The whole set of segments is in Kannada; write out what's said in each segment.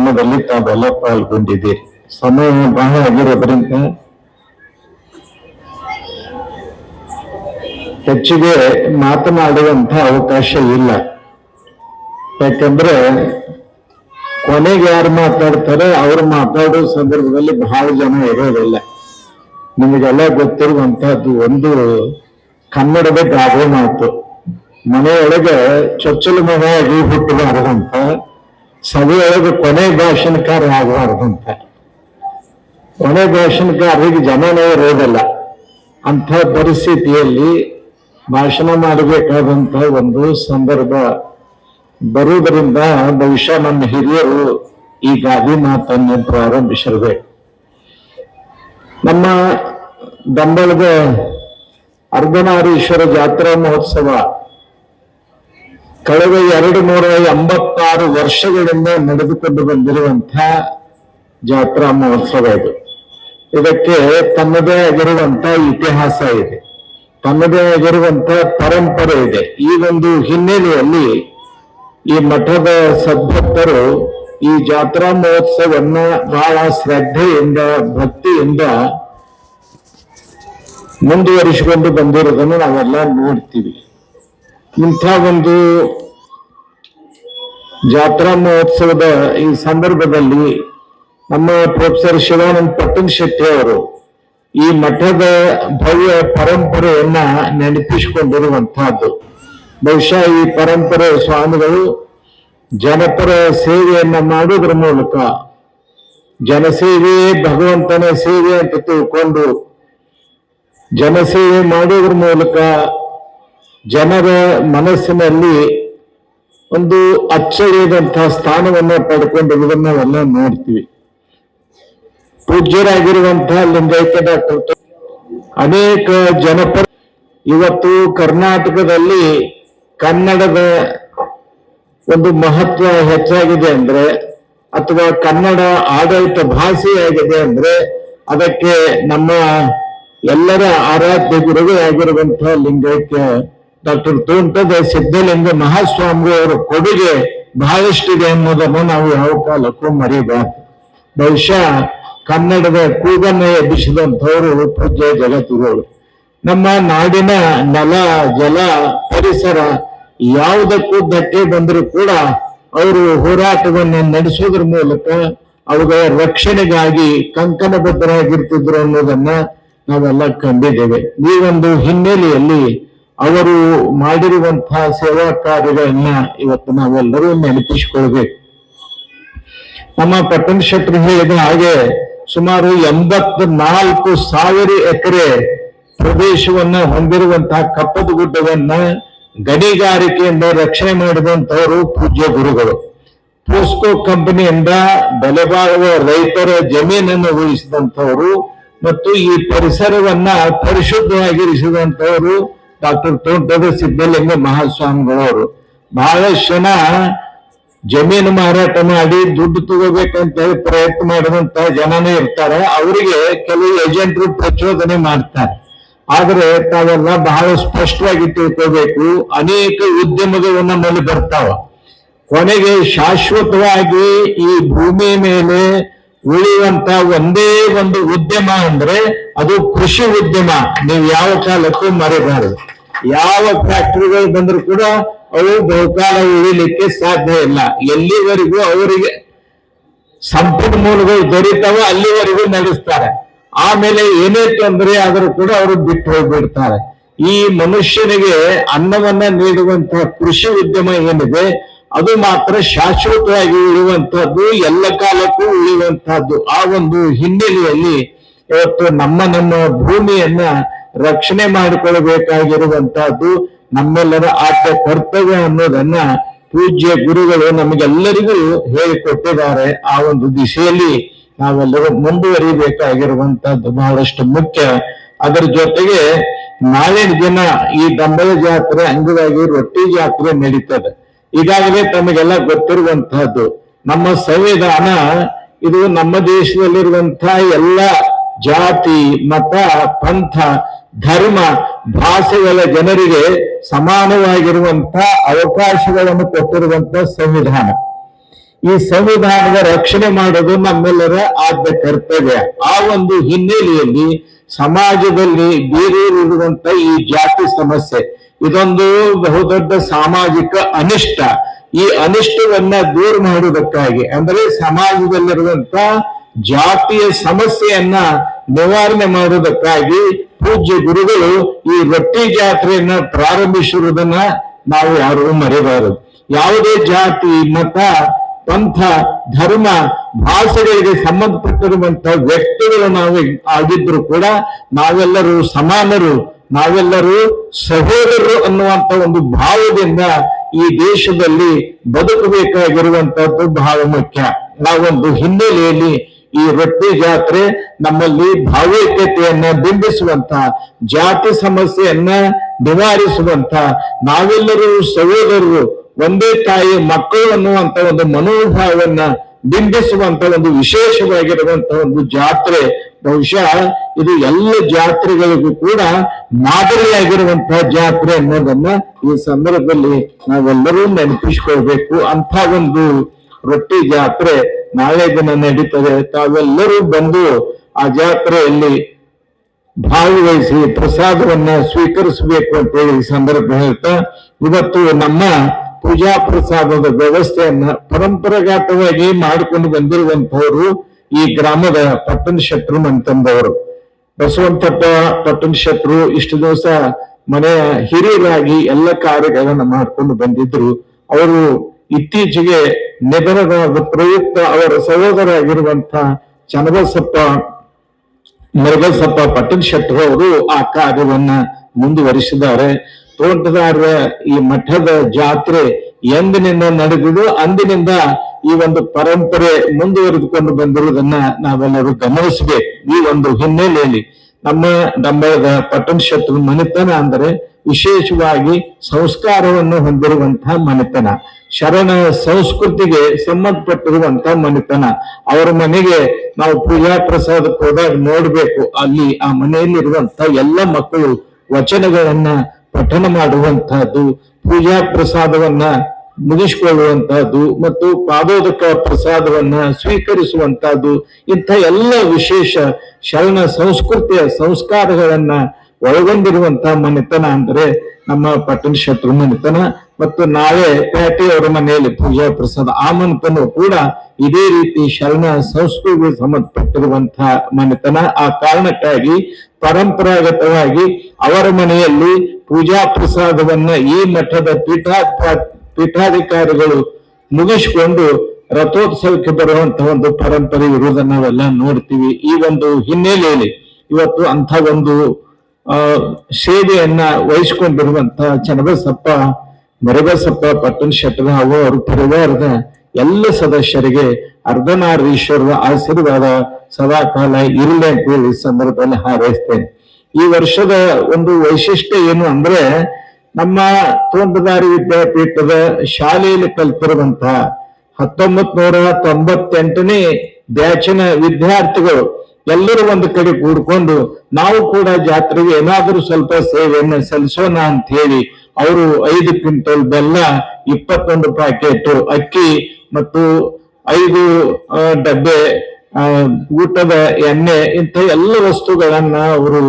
ಕಾರ್ಯಕ್ರಮದಲ್ಲಿ ತಾವೆಲ್ಲ ಪಾಲ್ಗೊಂಡಿದ್ದೀರಿ. ಸಮಯ ಬಹಳ ಆಗಿರೋದ್ರಿಂದ ಹೆಚ್ಚಿಗೆ ಮಾತನಾಡುವಂತ ಅವಕಾಶ ಇಲ್ಲ. ಯಾಕಂದ್ರೆ ಕೊನೆಗೆ ಯಾರು ಮಾತಾಡ್ತಾರೆ ಅವ್ರು ಮಾತಾಡೋ ಸಂದರ್ಭದಲ್ಲಿ ಬಹಳ ಜನ ಇರೋದಿಲ್ಲ. ನಿಮಗೆಲ್ಲ ಗೊತ್ತಿರುವಂತಹದ್ದು ಒಂದು ಕನ್ನಡದ ಗಾದೆ ಮಾತು. ಮನೆಯೊಳಗೆ ಚೊಚ್ಚಲು ಮನೆಯಾಗಿ ಹುಟ್ಟಬಾರದಂತ ಸಭೆಯೊಳಗೆ ಕೊನೆ ಭಾಷಣಕಾರ ಆಗಬಾರ್ದಂತ ಕೊನೆ ಭಾಷಣಕಾರರಿಗೆ ಜನನೇ ಇರೋದಲ್ಲ ಅಂಥ ಪರಿಸ್ಥಿತಿಯಲ್ಲಿ ಭಾಷಣ ಮಾಡಬೇಕಾದಂತ ಒಂದು ಸಂದರ್ಭ ಬರುವುದರಿಂದ ಬಹುಶಃ ನಮ್ಮ ಹಿರಿಯರು ಈ ಗಾದಿ ಮಾತನ್ನು ಪ್ರಾರಂಭಿಸಿರ್ಬೇಕು. ನಮ್ಮ ದಂಬಳದ ಅರ್ಧನಾರೀಶ್ವರ ಜಾತ್ರಾ ಮಹೋತ್ಸವ ಕಳೆದ ಎರಡು ನೂರ ಎಂಬತ್ತಾರು ವರ್ಷಗಳಿಂದ ನಡೆದುಕೊಂಡು ಬಂದಿರುವಂತಹ ಜಾತ್ರಾ ಮಹೋತ್ಸವ ಇದು. ಇದಕ್ಕೆ ತನ್ನದೇ ಆಗಿರುವಂತ ಇತಿಹಾಸ ಇದೆ. ತನ್ನದೇ ಆಗಿರುವಂತ ಪರಂಪರೆ ಇದೆ. ಈ ಒಂದು ಹಿನ್ನೆಲೆಯಲ್ಲಿ ಈ ಮಠದ ಸದ್ಭಕ್ತರು ಈ ಜಾತ್ರಾ ಮಹೋತ್ಸವನ್ನ ಬಹಳ ಶ್ರದ್ಧೆಯಿಂದ, ಭಕ್ತಿಯಿಂದ ಮುಂದುವರಿಸಿಕೊಂಡು ಬಂದಿರೋದನ್ನು ನಾವೆಲ್ಲ ನೋಡ್ತೀವಿ. ಇಂಥ ಒಂದು ಜಾತ್ರಾ ಮಹೋತ್ಸವದ ಈ ಸಂದರ್ಭದಲ್ಲಿ ನಮ್ಮ ಪ್ರೊಫೆಸರ್ ಶಿವಾನಂದ ಪಟ್ಟಣ ಶೆಟ್ಟಿ ಅವರು ಈ ಮಠದ ಭವ್ಯ ಪರಂಪರೆಯನ್ನ ನೆನಪಿಸಿಕೊಂಡಿರುವಂತಹದ್ದು ಬಹುಶಃ ಈ ಪರಂಪರೆ ಸ್ವಾಮಿಗಳು ಜನಪರ ಸೇವೆಯನ್ನ ಮಾಡುವುದರ ಮೂಲಕ ಜನಸೇವೆಯೇ ಭಗವಂತನ ಸೇವೆ ಅಂತ ತಿಳ್ಕೊಂಡು ಜನಸೇವೆ ಮಾಡುವುದರ ಮೂಲಕ ಜನರ ಮನಸ್ಸಿನಲ್ಲಿ ಒಂದು ಅಚ್ಚಳಿಯದಂತಹ ಸ್ಥಾನವನ್ನು ಪಡ್ಕೊಂಡಿರುವುದನ್ನ ನಾವೆಲ್ಲ ನೋಡ್ತೀವಿ. ಪೂಜ್ಯರಾಗಿರುವಂತಹ ಲಿಂಗೈಕ್ಯ ಡಾಕ್ಟರ್ ಅನೇಕ ಜನಪರ ಇವತ್ತು ಕರ್ನಾಟಕದಲ್ಲಿ ಕನ್ನಡದ ಒಂದು ಮಹತ್ವ ಹೆಚ್ಚಾಗಿದೆ ಅಂದ್ರೆ, ಅಥವಾ ಕನ್ನಡ ಆಡಳಿತ ಭಾಷೆಯಾಗಿದೆ ಅಂದ್ರೆ, ಅದಕ್ಕೆ ನಮ್ಮ ಎಲ್ಲರ ಆರಾಧ್ಯ ಗುರುಗಳಾಗಿರುವಂತಹ ಲಿಂಗೈಕ್ಯ ಡಾಕ್ಟರ್ ತೋಂಟದ ಸಿದ್ಧಲಿಂಗ ಮಹಾಸ್ವಾಮಿ ಅವರ ಕೊಡುಗೆ ಬಹಳಷ್ಟಿದೆ ಅನ್ನೋದನ್ನು ನಾವು ಯಾವ ಕಾಲಕ್ಕೂ ಮರಿಬಾರ್ದು ಬಹುಶಃ ಕನ್ನಡದ ಕೂಗನ್ನು ಎಬ್ಬಿಸಿದಂಥವರು ಪೂಜ್ಯ ಜಗತ್ತುಗಳು ನಮ್ಮ ನಾಡಿನ ನೆಲ, ಜಲ, ಪರಿಸರ ಯಾವುದಕ್ಕೂ ಧಕ್ಕೆ ಬಂದರೂ ಕೂಡ ಅವರು ಹೋರಾಟವನ್ನು ನಡೆಸೋದ್ರ ಮೂಲಕ ಅವುಗಳ ರಕ್ಷಣೆಗಾಗಿ ಕಂಕಣಬದ್ಧರಾಗಿರ್ತಿದ್ರು ಅನ್ನೋದನ್ನ ನಾವೆಲ್ಲ ಕಂಡಿದ್ದೇವೆ. ಈ ಒಂದು ಹಿನ್ನೆಲೆಯಲ್ಲಿ ಅವರು ಮಾಡಿರುವಂತಹ ಸೇವಾ ಕಾರ್ಯಗಳನ್ನ ಇವತ್ತು ನಾವೆಲ್ಲರೂ ನೆನಪಿಸಿಕೊಳ್ಬೇಕು. ನಮ್ಮ ಪಟ್ಟಣ ಶೆಟ್ಟರು ಹೇಳಿದ ಹಾಗೆ ಸುಮಾರು ಎಂಬತ್ ನಾಲ್ಕು ಸಾವಿರ ಎಕರೆ ಪ್ರದೇಶವನ್ನ ಹೊಂದಿರುವಂತಹ ಕಪ್ಪದ ಗುಡ್ಡವನ್ನ ಗಣಿಗಾರಿಕೆಯಿಂದ ರಕ್ಷಣೆ ಮಾಡಿದಂತವರು ಪೂಜ್ಯ ಗುರುಗಳು. ಪೋಸ್ಕೋ ಕಂಪನಿಯಿಂದ ಬೆಲೆ ಬಾಳುವ ರೈತರ ಜಮೀನನ್ನು ಉಳಿಸಿದಂತವರು ಮತ್ತು ಈ ಪರಿಸರವನ್ನ ಪರಿಶುದ್ಧವಾಗಿರಿಸಿದಂತವರು ಡಾಕ್ಟರ್ ತೋಂಟದ ಸಿದ್ದಲಿಂಗ ಮಹಾಸ್ವಾಮಿಗಳವರು ಬಹಳಷ್ಟು ಜನ ಜಮೀನು ಮಾರಾಟ ಮಾಡಿ ದುಡ್ಡು ತಗೋಬೇಕಂತ ಹೇಳಿ ಪ್ರಯತ್ನ ಮಾಡಿದಂತ ಜನನೇ ಇರ್ತಾರೆ. ಅವರಿಗೆ ಕೆಲವು ಏಜೆಂಟ್ರು ಪ್ರಚೋದನೆ ಮಾಡ್ತಾರೆ. ಆದ್ರೆ ತಾವೆಲ್ಲ ಬಹಳ ಸ್ಪಷ್ಟವಾಗಿ ತಿಳ್ಕೋಬೇಕು. ಅನೇಕ ಉದ್ಯಮಗಳು ನಮ್ಮಲ್ಲಿ ಬರ್ತಾವ. ಕೊನೆಗೆ ಶಾಶ್ವತವಾಗಿ ಈ ಭೂಮಿ ಮೇಲೆ ಉಳಿಯುವಂತ ಒಂದೇ ಒಂದು ಉದ್ಯಮ ಅಂದ್ರೆ ಅದು ಕೃಷಿ ಉದ್ಯಮ. ನೀವು ಯಾವ ಕಾಲಕ್ಕೂ ಮರಿಬಾರದು. ಯಾವ ಫ್ಯಾಕ್ಟರಿಗಳು ಬಂದ್ರು ಕೂಡ ಅವು ಬಹುಕಾಲ ಉಳಿಲಿಕ್ಕೆ ಸಾಧ್ಯ ಇಲ್ಲ. ಎಲ್ಲಿವರೆಗೂ ಅವರಿಗೆ ಸಂಪನ್ಮೂಲಗಳು ದೊರೀತಾವ ಅಲ್ಲಿವರೆಗೂ ನಡೆಸ್ತಾರೆ. ಆಮೇಲೆ ಏನೇ ತೊಂದರೆ ಆದರೂ ಕೂಡ ಅವರು ಬಿಟ್ಟು ಹೋಗ್ಬಿಡ್ತಾರೆ. ಈ ಮನುಷ್ಯನಿಗೆ ಅನ್ನವನ್ನ ನೀಡುವಂತಹ ಕೃಷಿ ಉದ್ಯಮ ಏನಿದೆ ಅದು ಮಾತ್ರ ಶಾಶ್ವತವಾಗಿ ಉಳಿಯುವಂತಹದ್ದು ಎಲ್ಲ ಕಾಲಕ್ಕೂ ಉಳಿಯುವಂತಹದ್ದು ಆ ಒಂದು ಹಿನ್ನೆಲೆಯಲ್ಲಿ ಇವತ್ತು ನಮ್ಮ ನಮ್ಮ ಭೂಮಿಯನ್ನ ರಕ್ಷಣೆ ಮಾಡಿಕೊಳ್ಳಬೇಕಾಗಿರುವಂತಹದ್ದು ನಮ್ಮೆಲ್ಲರ ಆದ್ಯ ಕರ್ತವ್ಯ ಅನ್ನೋದನ್ನ ಪೂಜ್ಯ ಗುರುಗಳು ನಮಗೆಲ್ಲರಿಗೂ ಹೇಳಿಕೊಟ್ಟಿದ್ದಾರೆ. ಆ ಒಂದು ದಿಸೆಯಲ್ಲಿ ನಾವೆಲ್ಲರೂ ಮುಂದುವರಿಬೇಕಾಗಿರುವಂತಹದ್ದು ಬಹಳಷ್ಟು ಮುಖ್ಯ. ಅದರ ಜೊತೆಗೆ ನಾಳೆ ದಿನ ಈ ದಂಬಳ ಜಾತ್ರೆ ಅಂಗವಾಗಿ ರೊಟ್ಟಿ ಜಾತ್ರೆ ನಡೀತದೆ. ಈಗಾಗಲೇ ತಮಗೆಲ್ಲ ಗೊತ್ತಿರುವಂತಹದ್ದು, ನಮ್ಮ ಸಂವಿಧಾನ ಇದು ನಮ್ಮ ದೇಶದಲ್ಲಿರುವಂತಹ ಎಲ್ಲ ಜಾತಿ, ಮತ, ಪಂಥ, ಧರ್ಮ, ಭಾಷೆಗಳ ಜನರಿಗೆ ಸಮಾನವಾಗಿರುವಂತಹ ಅವಕಾಶಗಳನ್ನು ಕೊಟ್ಟಿರುವಂತಹ ಸಂವಿಧಾನ. ಈ ಸಂವಿಧಾನದ ರಕ್ಷಣೆ ಮಾಡೋದು ನಮ್ಮೆಲ್ಲರ ಆದ್ಯ ಕರ್ತವ್ಯ. ಆ ಒಂದು ಹಿನ್ನೆಲೆಯಲ್ಲಿ ಸಮಾಜದಲ್ಲಿ ಬೀರಿರುವಂತ ಈ ಜಾತಿ ಸಮಸ್ಯೆ ಇದೊಂದು ಬಹುದೊಡ್ಡ ಸಾಮಾಜಿಕ ಅನಿಷ್ಟ. ಈ ಅನಿಷ್ಟವನ್ನ ದೂರ ಮಾಡುವುದಕ್ಕಾಗಿ, ಅಂದ್ರೆ ಸಮಾಜದಲ್ಲಿರುವಂತ ಜಾತಿಯ ಸಮಸ್ಯೆಯನ್ನ ನಿವಾರಣೆ ಮಾಡುವುದಕ್ಕಾಗಿ ಪೂಜ್ಯ ಗುರುಗಳು ಈ ರೊಟ್ಟಿ ಜಾತ್ರೆಯನ್ನ ಪ್ರಾರಂಭಿಸಿರುವುದನ್ನ ನಾವು ಯಾರು ಮರೆಯಬಾರದು ಯಾವುದೇ ಜಾತಿ, ಮತ, ಪಂಥ, ಧರ್ಮ, ಭಾಷೆಗಳಿಗೆ ಸಂಬಂಧಪಟ್ಟಿರುವಂತ ವ್ಯಕ್ತಿಗಳು ನಾವು ಆಗಿದ್ರು ಕೂಡ ನಾವೆಲ್ಲರೂ ಸಮಾನರು. ನಾವೆಲ್ಲರೂ ಸಹೋದರರು ಅನ್ನುವಂತ ಒಂದು ಭಾವದಿಂದ ಈ ದೇಶದಲ್ಲಿ ಬದುಕಬೇಕಾಗಿರುವಂತಹದ್ದು ಬಹಳ ಮುಖ್ಯ. ನಾವೊಂದು ಹಿನ್ನೆಲೆಯಲ್ಲಿ ಈ ರೊಟ್ಟಿ ಜಾತ್ರೆ ನಮ್ಮಲ್ಲಿ ಭಾವೈಕ್ಯತೆಯನ್ನ ಬಿಂಬಿಸುವಂತ, ಜಾತಿ ಸಮಸ್ಯೆಯನ್ನ ನಿವಾರಿಸುವಂತ, ನಾವೆಲ್ಲರೂ ಸಹೋದರರು, ಒಂದೇ ತಾಯಿ, ಮಕ್ಕಳು ಅನ್ನುವಂತ ಒಂದು ಮನೋಭಾವವನ್ನ ಬಿಂಬಿಸುವಂತ ಒಂದು ವಿಶೇಷವಾಗಿರುವಂತ ಒಂದು ಜಾತ್ರೆ ಬಹುಶಃ ಇದು ಎಲ್ಲ ಜಾತ್ರೆಗಳಿಗೂ ಕೂಡ ಮಾದರಿಯಾಗಿರುವಂತಹ ಜಾತ್ರೆ ಅನ್ನೋದನ್ನ ಈ ಸಂದರ್ಭದಲ್ಲಿ ನಾವೆಲ್ಲರೂ ನೆನಪಿಸ್ಕೊಳ್ಬೇಕು. ಅಂತ ಒಂದು ರೊಟ್ಟಿ ಜಾತ್ರೆ ನಾಳೆ ದಿನ ನಡೀತದೆ. ತಾವೆಲ್ಲರೂ ಬಂದು ಆ ಜಾತ್ರೆಯಲ್ಲಿ ಭಾಗವಹಿಸಿ ಪ್ರಸಾದವನ್ನ ಸ್ವೀಕರಿಸಬೇಕು ಅಂತ ಹೇಳಿ ಈ ಸಂದರ್ಭ ಹೇಳ್ತಾ, ಇವತ್ತು ನಮ್ಮ ಪೂಜಾ ಪ್ರಸಾದದ ವ್ಯವಸ್ಥೆಯನ್ನ ಪರಂಪರಾಗತವಾಗಿ ಮಾಡಿಕೊಂಡು ಬಂದಿರುವಂತವರು ಈ ಗ್ರಾಮದ ಪಟ್ಟಣ ಶೆಟ್ರು ಅಂತಂದವರು. ಬಸವಂತಪ್ಪ ಪಟ್ಟಣ ಶೆಟ್ರು ಇಷ್ಟು ದಿವಸ ಮನೆಯ ಹಿರಿಯರಾಗಿ ಎಲ್ಲ ಕಾರ್ಯಗಳನ್ನ ಮಾಡ್ಕೊಂಡು ಬಂದಿದ್ರು. ಅವರು ಇತ್ತೀಚೆಗೆ ನಿಧನದ ಪ್ರಯುಕ್ತ ಅವರ ಸಹೋದರ ಆಗಿರುವಂತ ಚನ್ನಬಸಪ್ಪ ಮರಗಸಪ್ಪ ಪಟ್ಟಣ ಶೆಟ್ಟರ್ ಅವರು ಆ ಕಾರ್ಯವನ್ನ ಮುಂದುವರಿಸಿದ್ದಾರೆ. ತೋಟದಾರ ಈ ಮಠದ ಜಾತ್ರೆ ಎಂದಿನಿಂದ ನಡೆದಿದ್ದು ಅಂದಿನಿಂದ ಈ ಒಂದು ಪರಂಪರೆ ಮುಂದುವರೆದುಕೊಂಡು ಬಂದಿರುವುದನ್ನ ನಾವೆಲ್ಲರೂ ಗಮನಿಸಬೇಕು ಈ ಒಂದು ಹಿನ್ನೆಲೆಯಲ್ಲಿ ನಮ್ಮ ಡಂಬಳದ ಪಟ್ಟಣ ಶತ್ರು ಮನೆತನ ಅಂದರೆ ವಿಶೇಷವಾಗಿ ಸಂಸ್ಕಾರವನ್ನು ಹೊಂದಿರುವಂತಹ ಮನೆತನ. ಶರಣ ಸಂಸ್ಕೃತಿಗೆ ಸಂಬಂಧಪಟ್ಟಿರುವಂತಹ ಮನೆತನ. ಅವರ ಮನೆಗೆ ನಾವು ಪೂಜಾ ಪ್ರಸಾದಕ್ಕೆ ಹೋದಾಗ ನೋಡ್ಬೇಕು, ಅಲ್ಲಿ ಆ ಮನೆಯಲ್ಲಿರುವಂತ ಎಲ್ಲ ಮಕ್ಕಳು ವಚನಗಳನ್ನ ಪಠನ ಮಾಡುವಂತಹದ್ದು, ಪೂಜಾ ಪ್ರಸಾದವನ್ನ ಮುಗಿಸಿಕೊಳ್ಳುವಂತಹದ್ದು ಮತ್ತು ಪಾದೋದಕ ಪ್ರಸಾದವನ್ನ ಸ್ವೀಕರಿಸುವಂತಹದ್ದು ಇಂಥ ಎಲ್ಲ ವಿಶೇಷ ಶರಣ ಸಂಸ್ಕೃತಿಯ ಸಂಸ್ಕಾರಗಳನ್ನ ಒಳಗೊಂಡಿರುವಂತಹ ಮನೆತನ ಅಂದ್ರೆ ನಮ್ಮ ಪಟ್ಟಣ ಶತ್ರು ಮನೆತನ ಮತ್ತು ನಾಳೆ ಪೇಟೆಯವರ ಮನೆಯಲ್ಲಿ ಪೂಜಾ ಪ್ರಸಾದ ಆ ಮನೆತನ ಕೂಡ ಇದೇ ರೀತಿ ಶರಣ ಸಂಸ್ಕೃತಿಗೆ ಸಂಬಂಧಪಟ್ಟಿರುವಂತಹ ಮನೆತನ. ಆ ಕಾರಣಕ್ಕಾಗಿ ಪರಂಪರಾಗತವಾಗಿ ಅವರ ಮನೆಯಲ್ಲಿ ಪೂಜಾ ಪ್ರಸಾದವನ್ನ ಈ ಮಠದ ಪೀಠಾಧ ಪೀಠಾಧಿಕಾರಿಗಳು ಮುಗಿಸಿಕೊಂಡು ರಥೋತ್ಸವಕ್ಕೆ ಬರುವಂತಹ ಒಂದು ಪರಂಪರೆ ಇರುವುದನ್ನ ನಾವೆಲ್ಲ ನೋಡ್ತೀವಿ. ಈ ಒಂದು ಹಿನ್ನೆಲೆಯಲ್ಲಿ ಇವತ್ತು ಅಂಥ ಒಂದು ಸೇವೆಯನ್ನ ವಹಿಸಿಕೊಂಡಿರುವಂತ ಚನ್ನಬಸಪ್ಪ, ಮರಬಸಪ್ಪ, ಪಟ್ಟಣ ಶೆಟ್ಟರ ಹಾಗೂ ಅವರ ಪರಿವಾರದ ಎಲ್ಲ ಸದಸ್ಯರಿಗೆ ಅರ್ಧನಾರೀಶ್ವರದ ಆಶೀರ್ವಾದ ಸದಾ ಕಾಲ ಇರಲಿ ಅಂತ ಹೇಳಿ ಈ ಸಂದರ್ಭದಲ್ಲಿ ಹಾರೈಸ್ತೇನೆ. ಈ ವರ್ಷದ ಒಂದು ವೈಶಿಷ್ಟ್ಯ ಏನು ಅಂದ್ರೆ ನಮ್ಮ ತೋಂಟದಾರಿ ವಿದ್ಯಾಪೀಠದ ಶಾಲೆಯಲ್ಲಿ ಕಲ್ತಿರುವಂತಹ ಹತ್ತೊಂಬತ್ ನೂರ ತೊಂಬತ್ತೆಂಟನೇ ಬ್ಯಾಚಿನ ವಿದ್ಯಾರ್ಥಿಗಳು ಎಲ್ಲರೂ ಒಂದು ಕಡೆ ಕೂಡ್ಕೊಂಡು ನಾವು ಕೂಡ ಜಾತ್ರೆಗೆ ಏನಾದರೂ ಸ್ವಲ್ಪ ಸೇವೆಯನ್ನು ಸಲ್ಲಿಸೋಣ ಅಂತ ಹೇಳಿ ಅವರು ಐದು ಕ್ವಿಂಟಲ್ ಬೆಲ್ಲ ಇಪ್ಪತ್ತೊಂದು ಪ್ಯಾಕೆಟ್ ಅಕ್ಕಿ ಮತ್ತು ಐದು ಡಬ್ಬೆ ಊಟದ ಎಣ್ಣೆ ಇಂಥ ಎಲ್ಲ ವಸ್ತುಗಳನ್ನ ಅವರು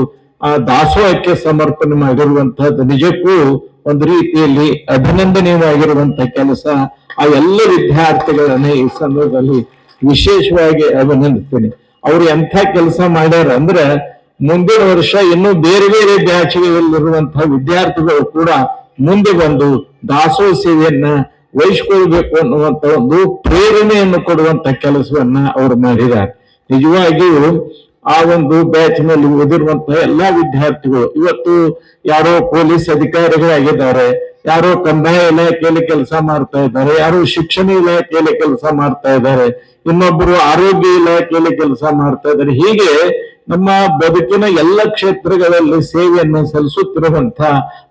ಆ ದಾಸೋಹಕ್ಕೆ ಸಮರ್ಪಣೆ ಮಾಡಿರುವಂತಹದ್ದು. ನಿಜಕ್ಕೂ ಒಂದು ರೀತಿಯಲ್ಲಿ ಅಭಿನಂದನೀಯವಾಗಿರುವಂತಹ ಕೆಲಸ ಆ ಎಲ್ಲ ವಿದ್ಯಾರ್ಥಿಗಳನ್ನ ಈ ಸಂದರ್ಭದಲ್ಲಿ ವಿಶೇಷವಾಗಿ ಅಭಿನಂದಿಸ್ತೇನೆ. ಅವ್ರು ಎಂಥ ಕೆಲಸ ಮಾಡ್ಯಾರ ಅಂದ್ರೆ ಮುಂದಿನ ವರ್ಷ ಇನ್ನೂ ಬೇರೆ ಬೇರೆ ಬ್ಯಾಚ್ಗಳಲ್ಲಿರುವಂತಹ ವಿದ್ಯಾರ್ಥಿಗಳು ಕೂಡ ಮುಂದೆ ಬಂದು ದಾಸೋಹ ಸೇವೆಯನ್ನ ವಹಿಸ್ಕೊಳ್ಬೇಕು ಅನ್ನುವಂತ ಒಂದು ಪ್ರೇರಣೆಯನ್ನು ಕೊಡುವಂತ ಕೆಲಸವನ್ನ ಅವರು ಮಾಡಿದ್ದಾರೆ. ನಿಜವಾಗಿಯೂ ಆ ಒಂದು ಬ್ಯಾಚ್ನಲ್ಲಿ ಓದಿರುವಂತಹ ಎಲ್ಲಾ ವಿದ್ಯಾರ್ಥಿಗಳು, ಇವತ್ತು ಯಾರೋ ಪೊಲೀಸ್ ಅಧಿಕಾರಿಗಳಾಗಿದ್ದಾರೆ, ಯಾರೋ ಕಂದಾಯ ಇಲಾಖೆಯಲ್ಲಿ ಕೆಲಸ ಮಾಡ್ತಾ ಇದ್ದಾರೆ, ಯಾರೋ ಶಿಕ್ಷಣ ಇಲಾಖೆಯಲ್ಲಿ ಕೆಲಸ ಮಾಡ್ತಾ ಇದ್ದಾರೆ ಇನ್ನೊಬ್ಬರು ಆರೋಗ್ಯ ಇಲಾಖೆಯಲ್ಲಿ ಕೆಲಸ ಮಾಡ್ತಾ ಇದ್ದಾರೆ, ಹೀಗೆ ನಮ್ಮ ಬದುಕಿನ ಎಲ್ಲ ಕ್ಷೇತ್ರಗಳಲ್ಲಿ ಸೇವೆಯನ್ನು ಸಲ್ಲಿಸುತ್ತಿರುವಂತ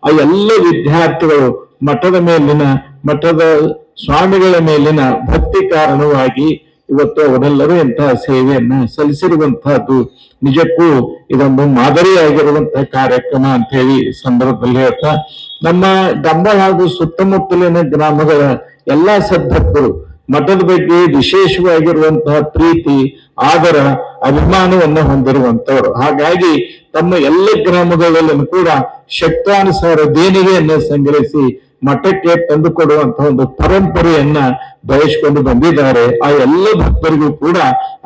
ಆ ಎಲ್ಲ ವಿದ್ಯಾರ್ಥಿಗಳು ಮಠದ ಮೇಲಿನ, ಮಠದ ಸ್ವಾಮಿಗಳ ಮೇಲಿನ ಭಕ್ತಿ ಕಾರಣವಾಗಿ ಇವತ್ತು ಅವರೆಲ್ಲರೂ ಇಂತಹ ಸೇವೆಯನ್ನು ಸಲ್ಲಿಸಿರುವಂತಹದ್ದು ನಿಜಕ್ಕೂ ಇದೊಂದು ಮಾದರಿಯಾಗಿರುವಂತಹ ಕಾರ್ಯಕ್ರಮ ಅಂತ ಹೇಳಿ ಸಂದರ್ಭದಲ್ಲಿ ಹೇಳ್ತಾ, ನಮ್ಮ ಡಂಬಳ ಹಾಗೂ ಸುತ್ತಮುತ್ತಲಿನ ಗ್ರಾಮಗಳ ಎಲ್ಲಾ ಸದ್ಭಕ್ತರು ಮಠದ ಬಗ್ಗೆ ವಿಶೇಷವಾಗಿರುವಂತಹ ಪ್ರೀತಿ, ಆದರ, ಅಭಿಮಾನವನ್ನು ಹೊಂದಿರುವಂತವರು. ಹಾಗಾಗಿ ತಮ್ಮ ಎಲ್ಲ ಗ್ರಾಮಗಳಲ್ಲೂ ಕೂಡ ಶಕ್ತಾನುಸಾರ ದೇಣಿಗೆಯನ್ನು ಸಂಗ್ರಹಿಸಿ ಮಠಕ್ಕೆ ತಂದುಕೊಡುವಂತಹ ಒಂದು ಪರಂಪರೆಯನ್ನ ಬಯಸ್ಕೊಂಡು ಬಂದಿದ್ದಾರೆ, ಆ ಎಲ್ಲ ಭಕ್ತರಿಗೂ ಕೂಡ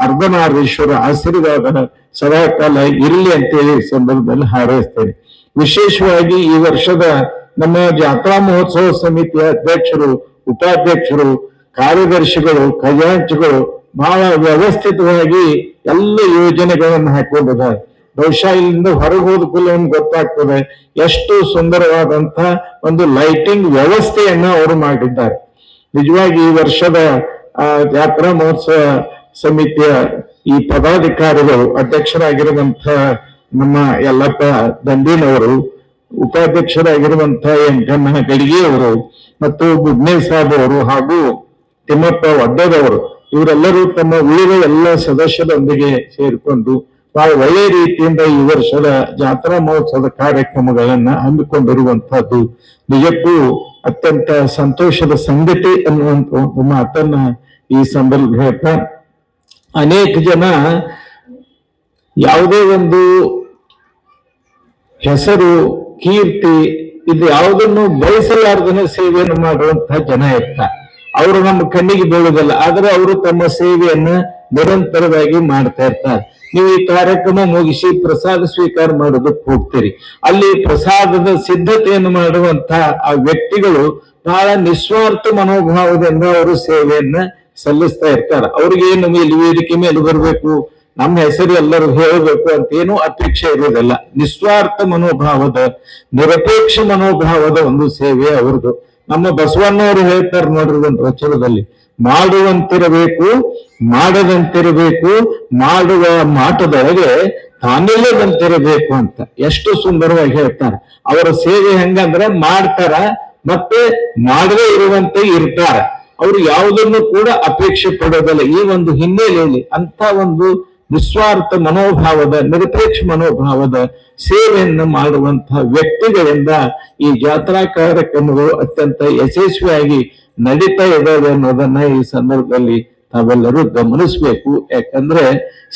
ಅರ್ಧನಾರೀಶ್ವರ ಆಶೀರ್ವಾದ ಸದಾಕಾಲ ಇರಲಿ ಅಂತೇಳಿ ಹೇಳಿ ಸಂದರ್ಭದಲ್ಲಿ ಹಾರೈಸ್ತೇನೆ. ವಿಶೇಷವಾಗಿ ಈ ವರ್ಷದ ನಮ್ಮ ಜಾತ್ರಾ ಮಹೋತ್ಸವ ಸಮಿತಿಯ ಅಧ್ಯಕ್ಷರು, ಉಪಾಧ್ಯಕ್ಷರು, ಕಾರ್ಯದರ್ಶಿಗಳು ಖಜಾಂಚಿಗಳು ಬಹಳ ವ್ಯವಸ್ಥಿತವಾಗಿ ಎಲ್ಲ ಯೋಜನೆಗಳನ್ನು ಹಾಕೊಂಡಿದ್ದಾರೆ ಬಹುಶಃ ಇಲ್ಲಿಂದ ಹೊರಗೆ ಹೋದ ಗೊತ್ತಾಗ್ತದೆ, ಎಷ್ಟು ಸುಂದರವಾದಂತ ಒಂದು ಲೈಟಿಂಗ್ ವ್ಯವಸ್ಥೆಯನ್ನ ಅವರು ಮಾಡಿದ್ದಾರೆ. ನಿಜವಾಗಿ ಈ ವರ್ಷದ ಜಾತ್ರಾ ಮಹೋತ್ಸವ ಸಮಿತಿಯ ಈ ಪದಾಧಿಕಾರಿಗಳು ಅಧ್ಯಕ್ಷರಾಗಿರುವಂತ ನಮ್ಮ ಯಲ್ಲಪ್ಪ ದಂಡಿನವರು ಉಪಾಧ್ಯಕ್ಷರಾಗಿರುವಂತಹ ಎಂಕಣ್ಣ ಗಡಿಗೆ ಅವರು ಮತ್ತು ಬುಡ್ನೇ ಸಾಬ್ ಅವರು ಹಾಗೂ ತಿಮ್ಮಪ್ಪ ಒಡ್ಡದವರು, ಇವರೆಲ್ಲರೂ ತಮ್ಮ ಉಳಿದ ಎಲ್ಲ ಸದಸ್ಯರೊಂದಿಗೆ ಸೇರಿಕೊಂಡು ಬಹಳ ಒಳ್ಳೆಯ ರೀತಿಯಿಂದ ಈ ವರ್ಷದ ಜಾತ್ರಾ ಮಹೋತ್ಸವದ ಕಾರ್ಯಕ್ರಮಗಳನ್ನ ಹಮ್ಮಿಕೊಂಡಿರುವಂತಹದ್ದು ನಿಜಕ್ಕೂ ಅತ್ಯಂತ ಸಂತೋಷದ ಸಂಗತಿ ಅನ್ನುವಂತ ಮಾತನ್ನ ಈ ಸಂದರ್ಭ ಅನೇಕ ಜನ ಯಾವುದೇ ಒಂದು ಹೆಸರು, ಕೀರ್ತಿ ಇದು ಯಾವುದನ್ನು ಬಯಸಲಾರ್ದನ ಸೇವೆಯನ್ನು ಮಾಡುವಂತಹ ಜನ ಇರ್ತಾರೆ. ಅವರು ನಮ್ಮ ಕಣ್ಣಿಗೆ ಬೀಳುವುದಿಲ್ಲ, ಆದ್ರೆ ಅವರು ತಮ್ಮ ಸೇವೆಯನ್ನ ನಿರಂತರವಾಗಿ ಮಾಡ್ತಾ ಇರ್ತಾರೆ. ನೀವು ಈ ಕಾರ್ಯಕ್ರಮ ಮುಗಿಸಿ ಪ್ರಸಾದ ಸ್ವೀಕಾರ ಮಾಡೋದಕ್ಕೆ ಹೋಗ್ತೀರಿ. ಅಲ್ಲಿ ಪ್ರಸಾದದ ಸಿದ್ಧತೆಯನ್ನು ಮಾಡುವಂತಹ ಆ ವ್ಯಕ್ತಿಗಳು ಬಹಳ ನಿಸ್ವಾರ್ಥ ಮನೋಭಾವದಿಂದ ಅವರು ಸೇವೆಯನ್ನ ಸಲ್ಲಿಸ್ತಾ ಇರ್ತಾರೆ. ಅವ್ರಿಗೆ ನಮಗೆ ಇಲ್ಲಿ ವೇದಿಕೆ ಮೇಲೆ ಬರಬೇಕು, ನಮ್ಮ ಹೆಸರು ಎಲ್ಲರೂ ಹೇಳಬೇಕು ಅಂತ ಏನು ಅಪೇಕ್ಷೆ ಇರೋದಿಲ್ಲ ನಿಸ್ವಾರ್ಥ ಮನೋಭಾವದ, ನಿರಪೇಕ್ಷ ಮನೋಭಾವದ ಒಂದು ಸೇವೆ ಅವ್ರದ್ದು. ನಮ್ಮ ಬಸವಣ್ಣವರು ಹೇಳ್ತಾರೆ ನೋಡ್ರಿ ಒಂದು ವಚನದಲ್ಲಿ ಮಾಡುವಂತಿರಬೇಕು, ಮಾಡದಂತಿರಬೇಕು, ಮಾಡುವ ಮಾಟದೊಳಗೆ ತಾನಿಲ್ಲದಂತಿರಬೇಕು ಅಂತ. ಎಷ್ಟು ಸುಂದರವಾಗಿ ಹೇಳ್ತಾರೆ. ಅವರ ಸೇವೆ ಹೆಂಗಂದ್ರೆ ಮಾಡ್ತಾರ ಮತ್ತೆ ಮಾಡದೇ ಇರುವಂತೆ ಇರ್ತಾರ. ಅವರು ಯಾವುದನ್ನು ಕೂಡ ಅಪೇಕ್ಷೆ ಪಡೋದಲ್ಲ. ಈ ಒಂದು ಹಿನ್ನೆಲೆಯಲ್ಲಿ ಅಂತ ಒಂದು ನಿಸ್ವಾರ್ಥ ಮನೋಭಾವದ, ನಿರಪೇಕ್ಷ ಮನೋಭಾವದ ಸೇವೆಯನ್ನು ಮಾಡುವಂತಹ ವ್ಯಕ್ತಿಗಳಿಂದ ಈ ಜಾತ್ರಾ ಕಾರ್ಯಕ್ರಮಗಳು ಅತ್ಯಂತ ಯಶಸ್ವಿಯಾಗಿ ನಡೀತಾ ಇದ್ದಾವೆ ಅನ್ನೋದನ್ನ ಈ ಸಂದರ್ಭದಲ್ಲಿ ನಾವೆಲ್ಲರೂ ಗಮನಿಸ್ಬೇಕು. ಯಾಕಂದ್ರೆ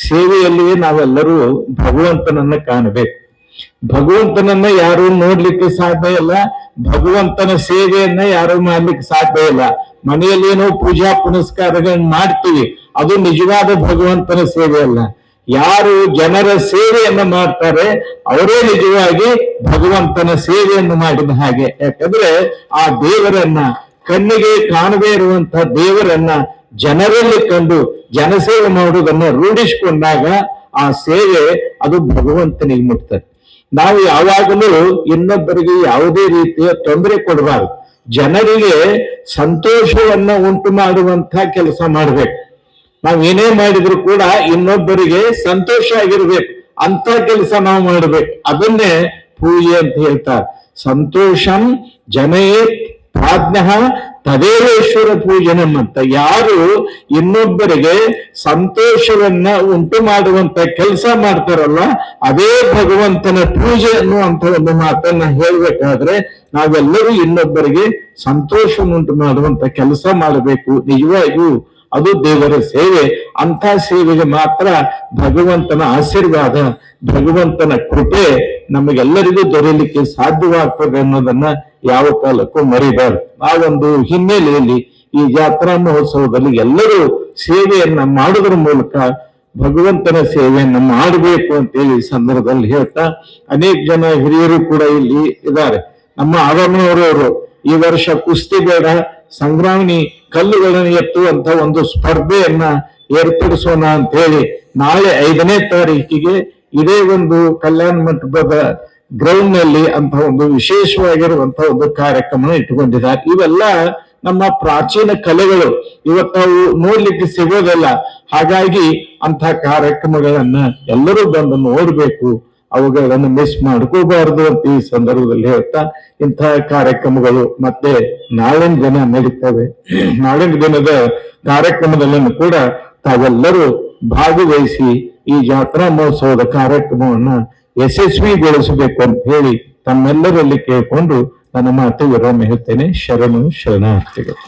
ಸೇವೆಯಲ್ಲಿಯೇ ನಾವೆಲ್ಲರೂ ಭಗವಂತನನ್ನ ಕಾಣಬೇಕು. ಭಗವಂತನನ್ನ ಯಾರು ನೋಡ್ಲಿಕ್ಕೆ ಸಾಧ್ಯ ಇಲ್ಲ. ಭಗವಂತನ ಸೇವೆಯನ್ನ ಯಾರು ಮಾಡ್ಲಿಕ್ಕೆ ಸಾಧ್ಯ ಇಲ್ಲ. ಮನೆಯಲ್ಲಿ ಏನೋ ಪೂಜಾ ಪುನಸ್ಕಾರಗಳನ್ನ ಮಾಡ್ತೀವಿ. ಅದು ನಿಜವಾದ ಭಗವಂತನ ಸೇವೆ ಅಲ್ಲ. ಯಾರು ಜನರ ಸೇವೆಯನ್ನ ಮಾಡ್ತಾರೆ, ಅವರೇ ನಿಜವಾಗಿ ಭಗವಂತನ ಸೇವೆಯನ್ನು ಮಾಡಿದ ಹಾಗೆ. ಯಾಕಂದ್ರೆ ಆ ದೇವರನ್ನ ಕಣ್ಣಿಗೆ ಕಾಣದೇ ಇರುವಂತಹ ದೇವರನ್ನ ಜನರಲ್ಲಿ ಕಂಡು ಜನಸೇವೆ ಮಾಡುವುದನ್ನ ರೂಢಿಸಿಕೊಂಡಾಗ ಆ ಸೇವೆ ಅದು ಭಗವಂತನಿಗೆ ಮುಟ್ತದೆ. ನಾವು ಯಾವಾಗಲೂ ಇನ್ನೊಬ್ಬರಿಗೆ ಯಾವುದೇ ರೀತಿಯ ತೊಂದರೆ ಕೊಡಬಾರದು. ಜನರಿಗೆ ಸಂತೋಷವನ್ನ ಉಂಟು ಮಾಡುವಂತ ಕೆಲಸ ಮಾಡ್ಬೇಕು. ನಾವು ಏನೇ ಮಾಡಿದ್ರು ಕೂಡ ಇನ್ನೊಬ್ಬರಿಗೆ ಸಂತೋಷ ಆಗಿರ್ಬೇಕು. ಅಂತ ಕೆಲಸ ನಾವು ಮಾಡ್ಬೇಕು. ಅದನ್ನೇ ಪೂಜೆ ಅಂತ ಹೇಳ್ತಾರೆ. ಸಂತೋಷಂ ಜನಯೇತ್ ಪ್ರಾಜ್ಞ ತದೇವೇಶ್ವರ ಪೂಜನಂ ಅಂತ. ಯಾರು ಇನ್ನೊಬ್ಬರಿಗೆ ಸಂತೋಷವನ್ನ ಉಂಟು ಮಾಡುವಂತ ಕೆಲಸ ಮಾಡ್ತಾರಲ್ಲ, ಅದೇ ಭಗವಂತನ ಪೂಜೆ ಅನ್ನುವಂತ ಒಂದು ಮಾತನ್ನ ಹೇಳ್ಬೇಕಾದ್ರೆ ನಾವೆಲ್ಲರೂ ಇನ್ನೊಬ್ಬರಿಗೆ ಸಂತೋಷವನ್ನುಂಟು ಮಾಡುವಂತ ಕೆಲಸ ಮಾಡಬೇಕು. ನಿಜವಾಗಿಯೂ ಅದು ದೇವರ ಸೇವೆ. ಅಂತ ಸೇವೆಗೆ ಮಾತ್ರ ಭಗವಂತನ ಆಶೀರ್ವಾದ, ಭಗವಂತನ ಕೃಪೆ ನಮಗೆಲ್ಲರಿಗೂ ದೊರೆಯಲಿಕ್ಕೆ ಸಾಧ್ಯವಾಗ್ತದೆ ಅನ್ನೋದನ್ನ ಯಾವ ಕಾಲಕ್ಕೂ ಮರಿಬಾರ್ದು. ಆ ಒಂದು ಹಿನ್ನೆಲೆಯಲ್ಲಿ ಈ ಜಾತ್ರಾ ಮಹೋತ್ಸವದಲ್ಲಿ ಎಲ್ಲರೂ ಸೇವೆಯನ್ನ ಮಾಡೋದ್ರ ಮೂಲಕ ಭಗವಂತನ ಸೇವೆಯನ್ನ ಮಾಡಬೇಕು ಅಂತೇಳಿ ಈ ಸಂದರ್ಭದಲ್ಲಿ ಹೇಳ್ತಾ ಅನೇಕ ಜನ ಹಿರಿಯರು ಕೂಡ ಇಲ್ಲಿ ಇದ್ದಾರೆ. ನಮ್ಮ ಆರಮ್ಮನವರವರು ಈ ವರ್ಷ ಕುಸ್ತಿ ಬೇಡ ಸಂಗ್ರಾಮಣಿ ಕಲ್ಲುಗಳನ್ನು ಎತ್ತುವಂತ ಒಂದು ಸ್ಪರ್ಧೆಯನ್ನ ಏರ್ಪಡಿಸೋಣ ಅಂತ ಹೇಳಿ ನಾಳೆ ಐದನೇ ತಾರೀಕಿಗೆ ಇದೇ ಒಂದು ಕಲ್ಯಾಣ ಮಂಟಪದ ಗ್ರೌಂಡ್ನಲ್ಲಿ ಅಂತ ಒಂದು ವಿಶೇಷವಾಗಿರುವಂತ ಒಂದು ಕಾರ್ಯಕ್ರಮ ಇಟ್ಟುಕೊಂಡಿದ್ದಾರೆ. ಇವೆಲ್ಲ ನಮ್ಮ ಪ್ರಾಚೀನ ಕಲೆಗಳು. ಇವತ್ತವು ನೋಡ್ಲಿಕ್ಕೆ ಸಿಗೋದಲ್ಲ. ಹಾಗಾಗಿ ಅಂತ ಕಾರ್ಯಕ್ರಮಗಳನ್ನ ಎಲ್ಲರೂ ಬಂದು ನೋಡ್ಬೇಕು. ಅವುಗಳನ್ನು ಮಿಸ್ ಮಾಡ್ಕೋಬಾರದು ಅಂತ ಈ ಸಂದರ್ಭದಲ್ಲಿ ಹೇಳ್ತಾ ಇಂತಹ ಕಾರ್ಯಕ್ರಮಗಳು ಮತ್ತೆ ನಾಳಿನ ದಿನ ನಡೀತವೆ. ನಾಳಿನ ದಿನದ ಕಾರ್ಯಕ್ರಮದಲ್ಲೂ ಕೂಡ ತಾವೆಲ್ಲರೂ ಭಾಗವಹಿಸಿ ಈ ಜಾತ್ರಾ ಮಹೋತ್ಸವದ ಕಾರ್ಯಕ್ರಮವನ್ನು ಯಶಸ್ವಿಗೊಳಿಸಬೇಕು ಅಂತ ಹೇಳಿ ತಮ್ಮೆಲ್ಲರಲ್ಲಿ ಕೇಳಿಕೊಂಡು ನನ್ನ ಮಾತು ವಿರಾಮ ಹೇಳ್ತೇನೆ. ಶರಣು ಶರಣಾರ್ಥಿಗಳು.